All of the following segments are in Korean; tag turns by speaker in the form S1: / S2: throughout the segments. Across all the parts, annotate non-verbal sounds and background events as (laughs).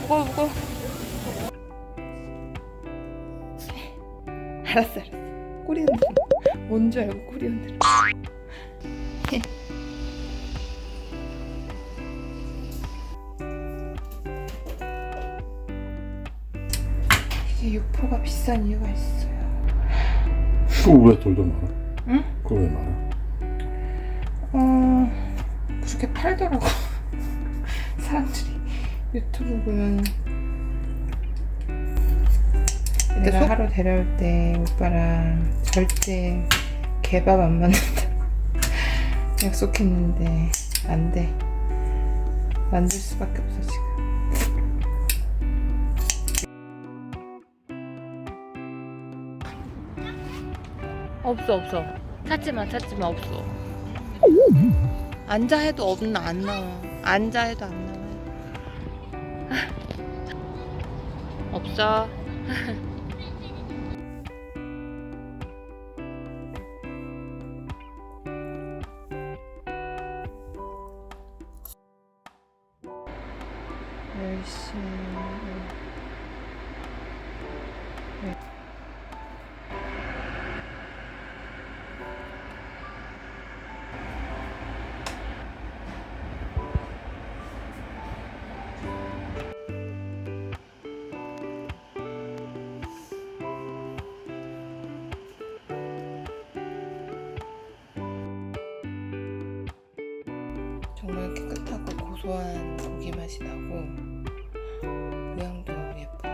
S1: 무거워 무거워. 알았어 알았어. 꼬리 흔들어 뭔줄 알고 꼬리 흔들어 (laughs) 이게 육포가 비싼 이유가 있어요.
S2: 그거 왜 돌도 많아?
S1: 응?
S2: 그거 왜 많아?
S1: 어 그렇게 팔더라고 사람들이 유튜브 보면 내가
S2: 속-
S1: 하루 데려올 때 오빠랑 절대 개밥 안 만든다. (laughs) 약속했는데 안 돼. 만들 수밖에 없어 지금. 없어 없어. 찾지마 찾지마 없어. 앉아 해도 없나 안 나와. 앉아 해도 안 나와 없어. 열심히 정말 깨끗하고 고소한 고기 맛이 나고 모양도 예쁘고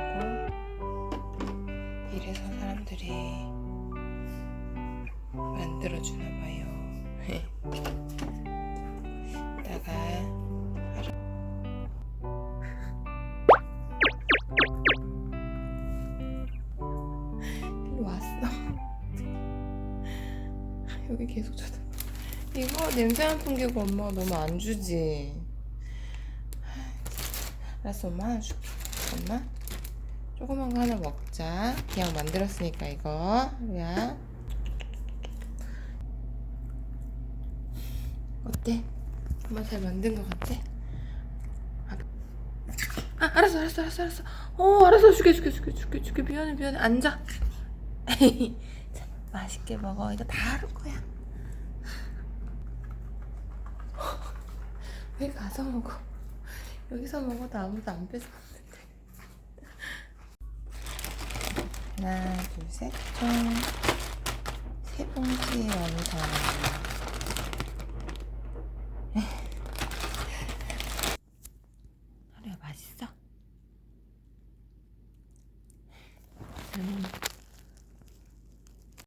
S1: 이래서 사람들이 만들어주나 봐요. (laughs) 이따가 (laughs) 일로 왔어. (laughs) 여기 계속 쳐다. 이거 냄새 안 풍기고 엄마가 너무 안 주지. 알았어, 엄마 하나 줄게. 엄마? 조그만 거 하나 먹자. 그냥 만들었으니까 이거. 야. 어때? 엄마 잘 만든 거 같아? 아, 아, 알았어, 알았어, 알았어, 알았어. 어, 알았어. 줄게, 줄게, 줄게, 줄게, 줄게. 미안해, 미안해. 앉아. (laughs) 자, 맛있게 먹어. 이거 다 하는 거야. 왜 가서 먹어? 여기서 먹어도 아무도 안 뺏어먹는데. 하나, 둘, 셋, 총. 세 봉지 완성. (laughs) 하루야, 맛있어? 잘 먹는다.